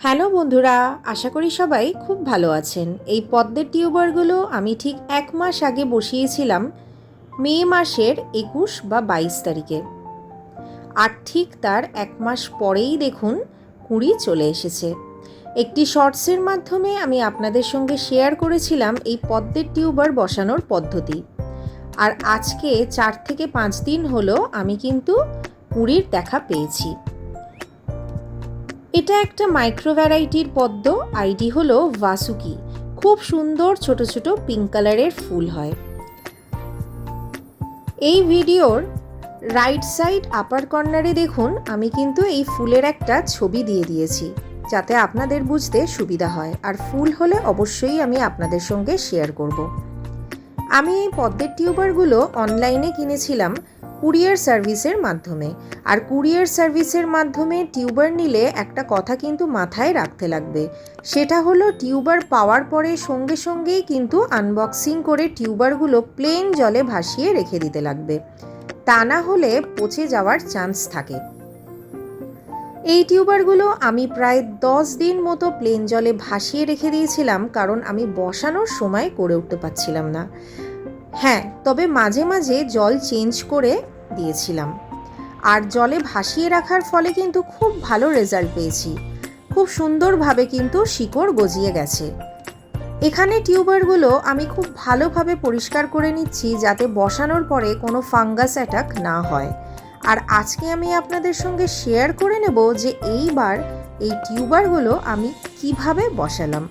Hello বন্ধুরা, আশা করি সবাই খুব ভালো আছেন। এই পদ্মের টিউবারগুলো আমি ঠিক এক মাস আগে বসিয়েছিলাম মে মাসের একুশ বা বাইশ তারিখে। আর ঠিক তার এক মাস পরেই দেখুন কুঁড়ি চলে এসেছে। একটি শর্টসের মাধ্যমে আমি আপনাদের সঙ্গে শেয়ার করেছিলাম এই পদ্মের টিউবার বসানোর পদ্ধতি। আর আজকে চার থেকে পাঁচ দিন হলো আমি কিন্তু কুঁড়ির দেখা পেয়েছি। এটা একটা মাইক্রো ভ্যারাইটির পদ্ম আইডি হলো ভাসুকি খুব সুন্দর ছোট ছোট পিঙ্ক কালারের ফুল হয়। এই ভিডিওর রাইট সাইড আপার কর্নারে দেখুন, আমি কিন্তু এই ফুলের একটা ছবি দিয়ে দিয়েছি, যাতে আপনাদের বুঝতে সুবিধা হয়। আর ফুল হলে অবশ্যই আমি আপনাদের সঙ্গে শেয়ার করব। আমি এই পদ্মের টিউবারগুলো অনলাইনে কিনেছিলাম কুরিয়ার সার্ভিসের মাধ্যমে। আর কুরিয়ার সার্ভিসের মাধ্যমে টিউবার নিলে একটা কথা কিন্তু মাথায় রাখতে লাগবে। সেটা হলো টিউবার পাওয়ার পরে সঙ্গে সঙ্গেই কিন্তু আনবক্সিং করে টিউবারগুলো প্লেন জলে ভাসিয়ে রেখে দিতে লাগবে। তা না হলে পচে যাওয়ার চান্স থাকে। এই টিউবারগুলো আমি প্রায় দশ দিন মতো প্লেন জলে ভাসিয়ে রেখে দিয়েছিলাম, কারণ আমি বসানোর সময় করে উঠতে পারছিলাম না। হ্যাঁ তবে মাঝে মাঝে জল চেঞ্জ করে দিয়েছিলাম। আর জলে ভাসিয়ে রাখার ফলে কিন্তু খুব ভালো রেজাল্ট পেয়েছি। খুব সুন্দরভাবে কিন্তু শিকড় গজিয়ে গেছে। এখানে টিউবারগুলো আমি খুব ভালোভাবে পরিষ্কার করে নিচ্ছি যাতে বসানোর পরে কোনো ফাঙ্গাস অ্যাটাক না হয়। আর আজকে আমি আপনাদের সঙ্গে শেয়ার করে নেব যে এইবার এই টিউবারগুলো আমি কীভাবে বসালাম।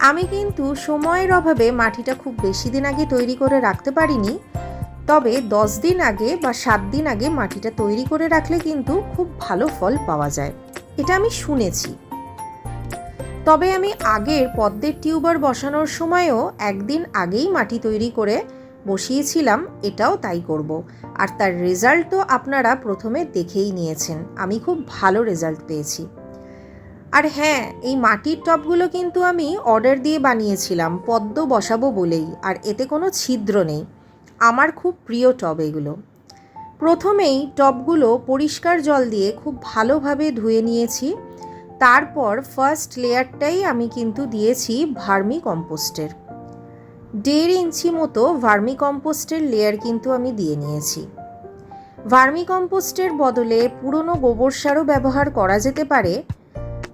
আমি কিন্তু সময়ের অভাবে মাটিটা খুব বেশি দিন আগে তৈরি করে রাখতে পারিনি। তবে দশ দিন আগে বা সাত দিন আগে মাটিটা তৈরি করে রাখলে কিন্তু খুব ভালো ফল পাওয়া যায়। এটা আমি শুনেছি। তবে আমি আগের পদ্মের টিউবার বসানোর সময়ও একদিন আগেই মাটি তৈরি করে বসিয়েছিলাম, এটাও তাই করব। আর তার রেজাল্ট তো আপনারা প্রথমে দেখেই নিয়েছেন। আমি খুব ভালো রেজাল্ট পেয়েছি। আর হ্যাঁ এই মাটির টবগুলো কিন্তু আমি অর্ডার দিয়ে বানিয়েছিলাম, পদ্ম বসাবো বলেই, আর এতে কোনো ছিদ্র নেই। আমার খুব প্রিয় টব এগুলো। প্রথমেই টবগুলো পরিষ্কার জল দিয়ে খুব ভালোভাবে ধুয়ে নিয়েছি। তারপর ফার্স্ট লেয়ারটাই আমি কিন্তু দিয়েছি ভার্মি কম্পোস্টের। দেড় ইঞ্চি মতো ভার্মি কম্পোস্টের লেয়ার কিন্তু আমি দিয়ে নিয়েছি। ভার্মি কম্পোস্টের বদলে পুরনো গোবর সারও ব্যবহার করা যেতে পারে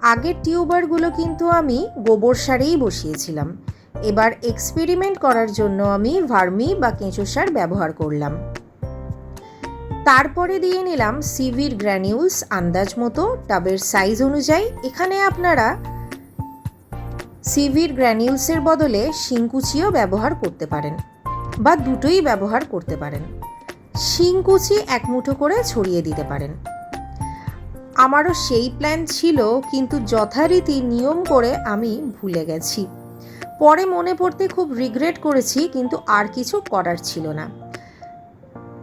আগের টিউবারগুলো কিন্তু আমি গোবর সারেই বসিয়েছিলাম। এবার এক্সপেরিমেন্ট করার জন্য আমি ভার্মি বা কেঁচো সার ব্যবহার করলাম। তারপরে দিয়ে নিলাম সিভির গ্র্যানিউলস আন্দাজ মতো, টাবের সাইজ অনুযায়ী। এখানে আপনারা সিভির গ্র্যানিউলসের বদলে শিংকুচিও ব্যবহার করতে পারেন বা দুটোই ব্যবহার করতে পারেন। শিংকুচি এক মুঠো করে ছড়িয়ে দিতে পারেন। আমারও সেই প্ল্যান ছিল, কিন্তু যথারীতি নিয়ম করে আমি ভুলে গেছি। পরে মনে পড়তে খুব রিগ্রেট করেছি, কিন্তু আর কিছু করার ছিল না।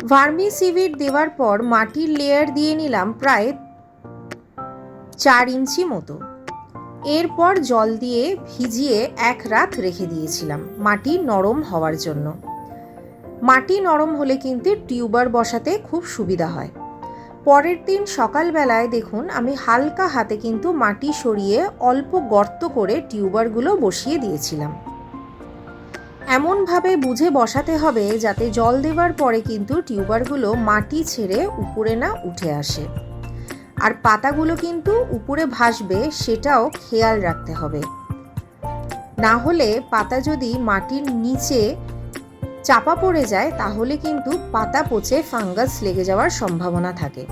ভার্মি সিভিড দেওয়ার পর মাটির লেয়ার দিয়ে নিলাম প্রায় চার ইঞ্চি মতো। এরপর জল দিয়ে ভিজিয়ে এক রাত রেখে দিয়েছিলাম মাটি নরম হওয়ার জন্য। মাটি নরম হলে কিন্তু টিউবার বসাতে খুব সুবিধা হয়। পরের দিন সকালবেলায় দেখুন, আমি হালকা হাতে কিন্তু মাটি সরিয়ে অল্প গর্ত করে টিউবারগুলো বসিয়ে দিয়েছিলাম। এমনভাবে বুঝে বসাতে হবে যাতে জল দেওয়ার পরে কিন্তু টিউবারগুলো মাটি ছেড়ে উপরে না উঠে আসে। আর পাতাগুলো কিন্তু উপরে ভাসবে, সেটাও খেয়াল রাখতে হবে। না হলে পাতা যদি মাটির নিচে চাপা পড়ে যায়, তাহলে কিন্তু পাতা পচে ফাঙ্গাস লেগে যাওয়ার সম্ভাবনা থাকে।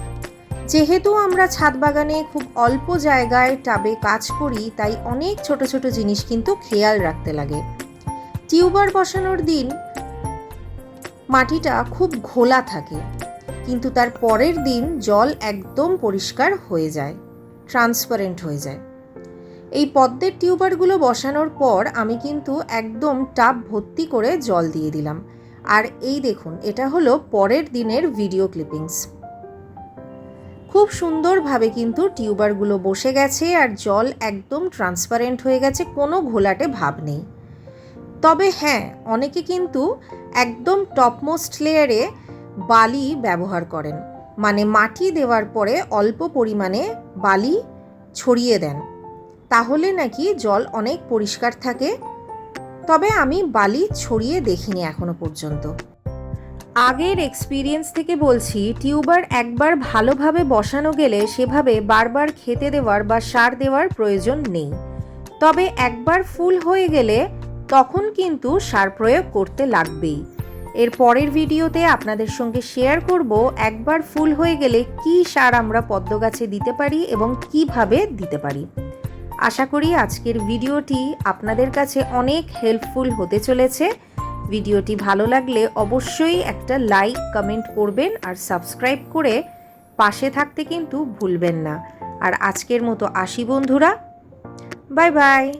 যেহেতু আমরা ছাদ বাগানে খুব অল্প জায়গায় টাবে কাজ করি, তাই অনেক ছোট ছোট জিনিস কিন্তু খেয়াল রাখতে লাগে। টিউবার বসানোর দিন মাটিটা খুব ঘোলা থাকে, কিন্তু তার পরের দিন জল একদম পরিষ্কার হয়ে যায় ট্রান্সপারেন্ট হয়ে যায়। এই পদ্মের টিউবারগুলো বসানোর পর আমি কিন্তু একদম টাব ভর্তি করে জল দিয়ে দিলাম। আর এই দেখুন, এটা হলো পরের দিনের ভিডিও ক্লিপিংস। খুব সুন্দরভাবে কিন্তু টিউবারগুলো বসে গেছে আর জল একদম ট্রান্সপারেন্ট হয়ে গেছে, কোনো ঘোলাটে ভাব নেই। তবে হ্যাঁ অনেকে কিন্তু একদম টপমোস্ট লেয়ারে বালি ব্যবহার করেন। মানে মাটি দেওয়ার পরে অল্প পরিমাণে বালি ছড়িয়ে দেন। তাহলে নাকি জল অনেক পরিষ্কার থাকে? তবে আমি বালি ছড়িয়ে দেখিনি এখনও পর্যন্ত। আগের এক্সপিরিয়েন্স থেকে বলছি, টিউবার একবার ভালোভাবে বসানো গেলে সেভাবে বারবার খেতে দেওয়ার বা সার দেওয়ার প্রয়োজন নেই। তবে একবার ফুল হয়ে গেলে তখন কিন্তু সার প্রয়োগ করতে লাগবেই। এর পরের ভিডিওতে আপনাদের সঙ্গে শেয়ার করব, একবার ফুল হয়ে গেলে কি সার আমরা পদ্ম গাছে দিতে পারি এবং কীভাবে দিতে পারি। আশা করি আজকের ভিডিওটি আপনাদের কাছে অনেক হেল্পফুল হতে চলেছে। ভিডিওটি ভালো লাগলে অবশ্যই একটা লাইক কমেন্ট করবেন আর সাবস্ক্রাইব করে পাশে থাকতে কিন্তু ভুলবেন না। আর আজকের মতো আসি বন্ধুরা। Bye bye